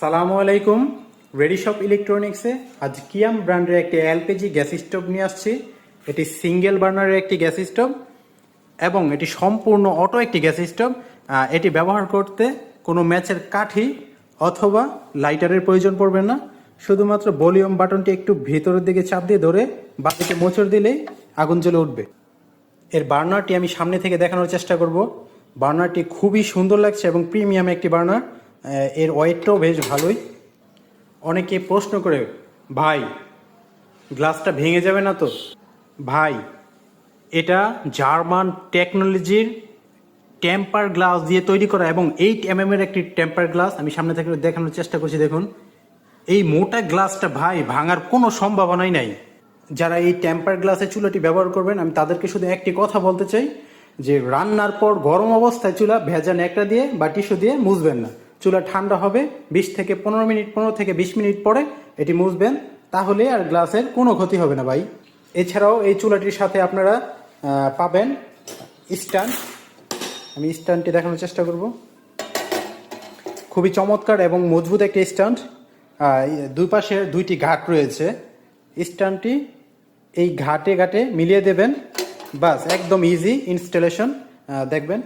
সালামু আলাইকুম। Ready shop ইলেকট্রনিক্সে আজ কিয়াম ব্র্যান্ডের একটি এলপিজি গ্যাস স্টোভ নিয়ে আসছি। এটি সিঙ্গেল বার্নারের একটি গ্যাস স্টোভ এবং এটি সম্পূর্ণ অটো একটি গ্যাস স্টোভ এটি ব্যবহার করতে কোনো ম্যাচের কাঠি অথবা লাইটারের প্রয়োজন পড়বে না। শুধুমাত্র ভলিউম বাটনটি একটু ভিতরের দিকে চাপ দিয়ে ধরে বাদিকে মোচড় দিলেই আগুন জ্বলে উঠবে। এর বার্নারটি আমি সামনে থেকে দেখানোর চেষ্টা করব। বার্নারটি খুবই সুন্দর লাগছে এবং প্রিমিয়াম একটি বার্নার এর ওয়েটটাও বেশ ভালোই। অনেকে প্রশ্ন করে, ভাই, গ্লাসটা ভেঙে যাবে না তো? ভাই, এটা জার্মান টেকনোলজির টেম্পার গ্লাস দিয়ে তৈরি করা এবং এইট এম এর একটি টেম্পার গ্লাস। আমি সামনে থেকে দেখানোর চেষ্টা করছি, দেখুন। এই মোটা গ্লাসটা, ভাই, ভাঙার কোনো সম্ভাবনাই নাই। যারা এই টেম্পার গ্লাসের চুলাটি ব্যবহার করবেন, আমি তাদেরকে শুধু একটি কথা বলতে চাই যে, রান্নার পর গরম অবস্থায় চুলা ভেজা ন্যাকড়া দিয়ে বা টিস্যু দিয়ে মুছবেন না। চুলা ঠান্ডা হবে, বিশ থেকে পনেরো মিনিট, পনেরো থেকে বিশ মিনিট পরে এটি মুছবেন, তাহলে আর গ্লাসের কোনো ক্ষতি হবে না ভাই। এছাড়াও এই চুলাটির সাথে আপনারা পাবেন স্ট্যান্ড। আমি স্ট্যান্ডটি দেখানোর চেষ্টা করব। খুবই চমৎকার এবং মজবুত একটি স্ট্যান্ড। দুই পাশে দুইটি ঘাট রয়েছে। স্ট্যান্ডটি এই ঘাটে ঘাটে মিলিয়ে দেবেন। বাস, একদম ইজি ইনস্টলেশন দেখবেন।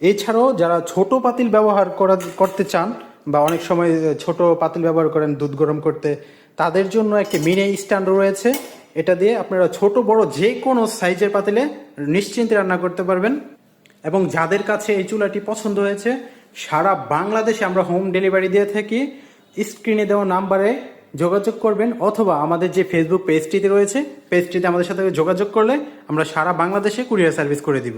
এছাড়াও যারা ছোট পাতিল ব্যবহার করা, করতে চান বা অনেক সময় ছোট পাতিল ব্যবহার করেন, দুধ গরম করতে, তাদের জন্য একটি মিনি স্ট্যান্ড রয়েছে। এটা দিয়ে আপনারা ছোট, বড় যে কোনো সাইজের পাতিলে নিশ্চিন্তে রান্না করতে পারবেন। এবং যাদের কাছে এই চুলাটি পছন্দ হয়েছে, সারা বাংলাদেশে আমরা হোম ডেলিভারি দিয়ে থাকি। স্ক্রিনে দেওয়া নাম্বারে যোগাযোগ করবেন অথবা আমাদের যে ফেসবুক পেজটিতে রয়েছে পেজটিতে আমাদের সাথে যোগাযোগ করলে আমরা সারা বাংলাদেশে কুরিয়ার সার্ভিস করে দিব।